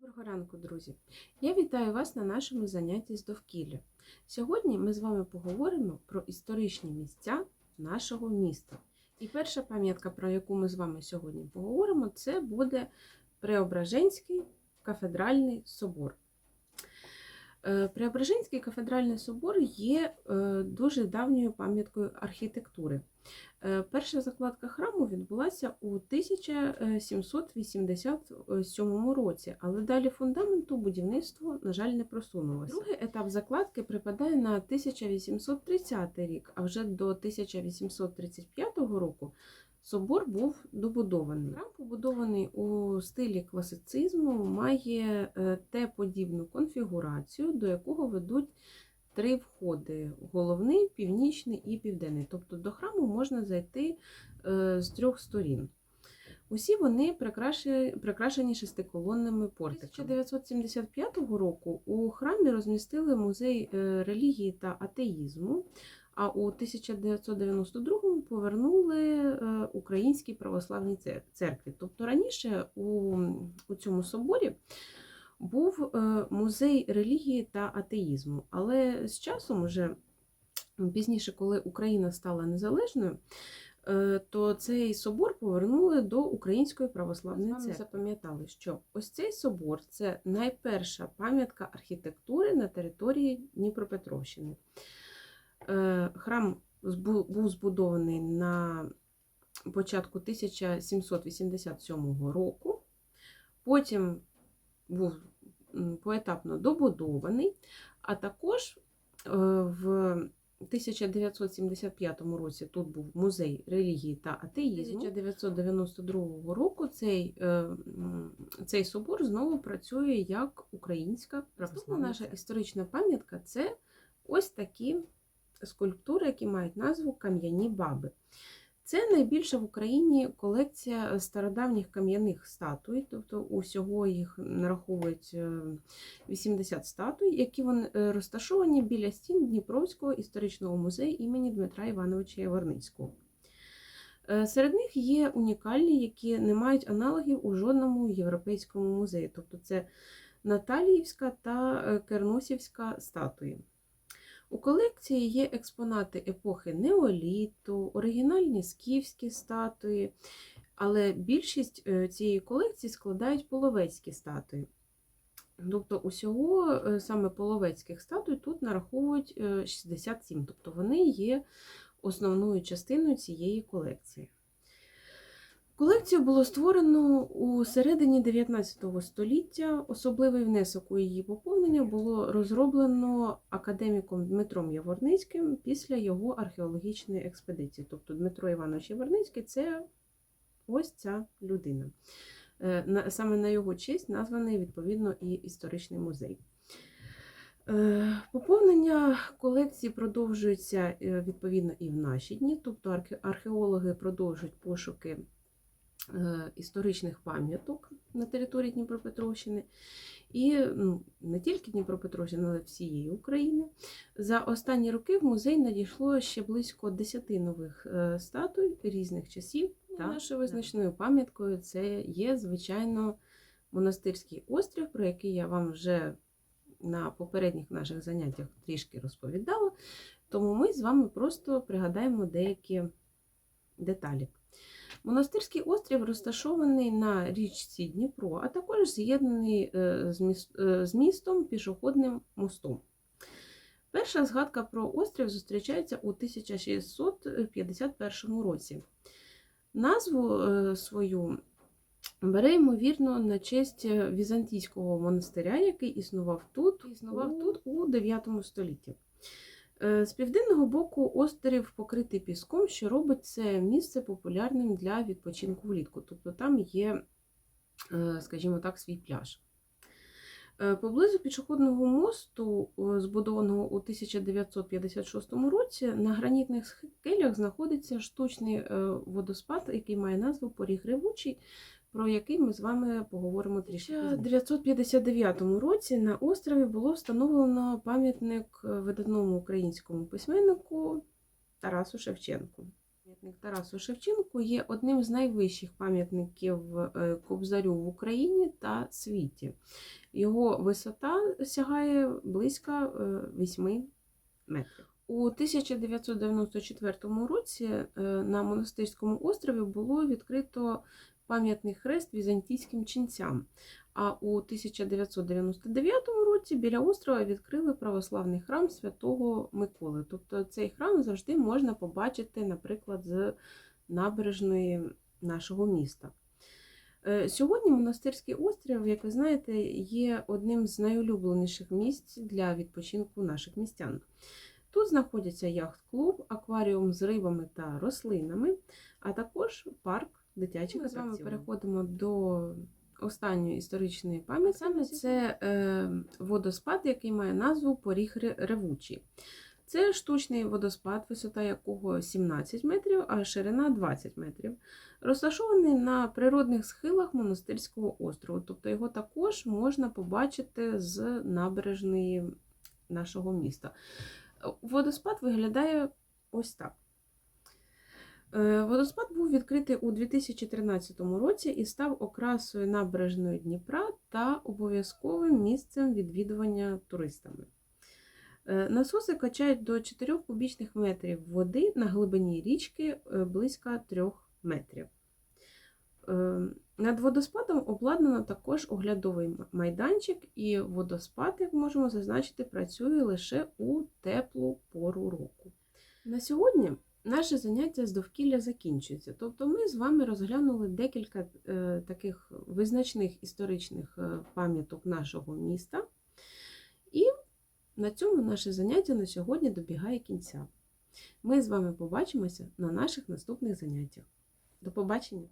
Доброго ранку, друзі! Я вітаю вас на нашому занятті з довкілля. Сьогодні ми з вами поговоримо про історичні місця нашого міста. І перша пам'ятка, про яку ми з вами сьогодні поговоримо, це буде Преображенський кафедральний собор. Е, Преображенський кафедральний собор є е, дуже давньою пам'яткою архітектури. Е, Перша закладка храму відбулася у 1787 році, але далі фундаменту будівництво, на жаль, не просунулося. Другий етап закладки припадає на 1830 рік, а вже до 1835 року собор був добудований. Храм побудований у стилі класицизму, має е, Т-подібну конфігурацію, до якого ведуть три входи: головний, північний і південний. Тобто до храму можна зайти е, з трьох сторін. Усі вони прикрашені, шестиколонними портиками. 1975 року у храмі розмістили музей е, релігії та атеїзму, а у 1992-му повернули е, Українській православній церкві. Тобто раніше у, у цьому соборі був е, музей релігії та атеїзму. Але з часом, уже пізніше, коли Україна стала незалежною, е, то цей собор повернули до Української православної церкви. запам'ятали, що ось цей собор це найперша пам'ятка архітектури на території Дніпропетровщини. Е, Храм був збудований на початку 1787 року. Потім був поетапно добудований, а також е, в 1975 році тут був музей релігії та атеїзму. 1992 року цей, е, цей собор знову працює як українська православна наша історична пам'ятка це ось такі скульптури, які мають назву Кам'яні баби. Це найбільша в Україні колекція стародавніх кам'яних статуй, тобто усього їх нараховують е, 80 статуй, які вони е, розташовані біля стін Дніпровського історичного музею імені Дмитра Івановича Яворницького. Е, Серед них є унікальні, які не мають аналогів у жодному європейському музеї. Тобто це Наталіївська та е, Керносівська статуї. У колекції є експонати епохи неоліту, оригінальні скіфські статуї, але більшість е, цієї колекції складають половецькі статуї. Тобто усього е, саме половецьких статуй тут нараховують е, 67, тобто вони є основною частиною цієї колекції. Колекцію було створено у середині 19 століття. Особливий внесок у її поповнення було розроблено академіком Дмитром Яворницьким після його археологічної експедиції. Тобто Дмитро Іванович Яворницький це ось ця людина. Е, Саме на його честь названий відповідно і історичний музей. Е, Поповнення колекції продовжується е, відповідно і в наші дні, тобто археологи продовжують пошуки історичних пам'яток на території Дніпропетровщини. І ну, не тільки Дніпропетровщини, але всієї України. За останні роки в музей надійшло ще близько 10 нових е, статуй різних часів. Та нашою визначною пам'яткою це є, звичайно, монастирський острів, про який я вам вже на попередніх наших заняттях трішки розповідала. Тому ми з вами просто пригадаємо деякі деталі. Монастирський острів розташований на річці Дніпро, а також з'єднаний е, з е, з містом пішохідним мостом. Перша згадка про острів зустрічається у 1651 році. Назву е, свою бере, ймовірно, на честь візантійського монастиря, який існував тут, існував тут у 9 столітті. Е, З південного боку острів покритий піском, що робить це місце популярним для відпочинку влітку. Тобто там є, е, скажімо так, свій пляж. Е, Поблизу пішохідного мосту, збудованого у 1956 році, на гранітних скелях знаходиться штучний водоспад, який має назву Поріг Ревучий, про який ми з вами поговоримо трішки. У 1959 році на острові було встановлено пам'ятник е, видатному українському письменнику Тарасу Шевченку. Пам'ятник Тарасу Шевченку є одним з найвищих пам'ятників е, Кобзарю в Україні та світі. Його висота сягає близько е, 8 метрів. У 1994 році е, на монастирському острові було відкрито пам'ятний хрест візантійським ченцям. А у 1999 році біля острова відкрили православний храм святого Миколи. Тобто цей храм завжди можна побачити, наприклад, з набережної нашого міста. Е, Сьогодні монастирський острів, як ви знаєте, є одним з найулюбленіших місць для відпочинку наших містян. Тут знаходяться яхт-клуб, акваріум з рибами та рослинами, а також парк дитячих Ми з вами переходимо до останньої історичної пам'ятки. Саме це е, водоспад, який має назву Поріг Ревучий. Це штучний водоспад, висота якого 17 метрів, а ширина 20 метрів. Розташований на природних схилах монастирського острову. Тобто його також можна побачити з набережної нашого міста. Водоспад виглядає ось так. Е, Водоспад був відкритий у 2013 році і став окрасою набережної Дніпра та обов'язковим місцем відвідування туристами. Е, Насоси качають до 4 кубічних метрів води на глибині річки е, близько 3 метрів. Над водоспадом обладнано також оглядовий майданчик, і водоспад, як можемо зазначити, працює лише у теплу пору року. На сьогодні наше заняття з довкілля закінчується. Тобто ми з вами розглянули декілька е, таких визначних історичних е, пам'яток нашого міста. І на цьому наше заняття на сьогодні добігає кінця. Ми з вами побачимося на наших наступних заняттях. До побачення!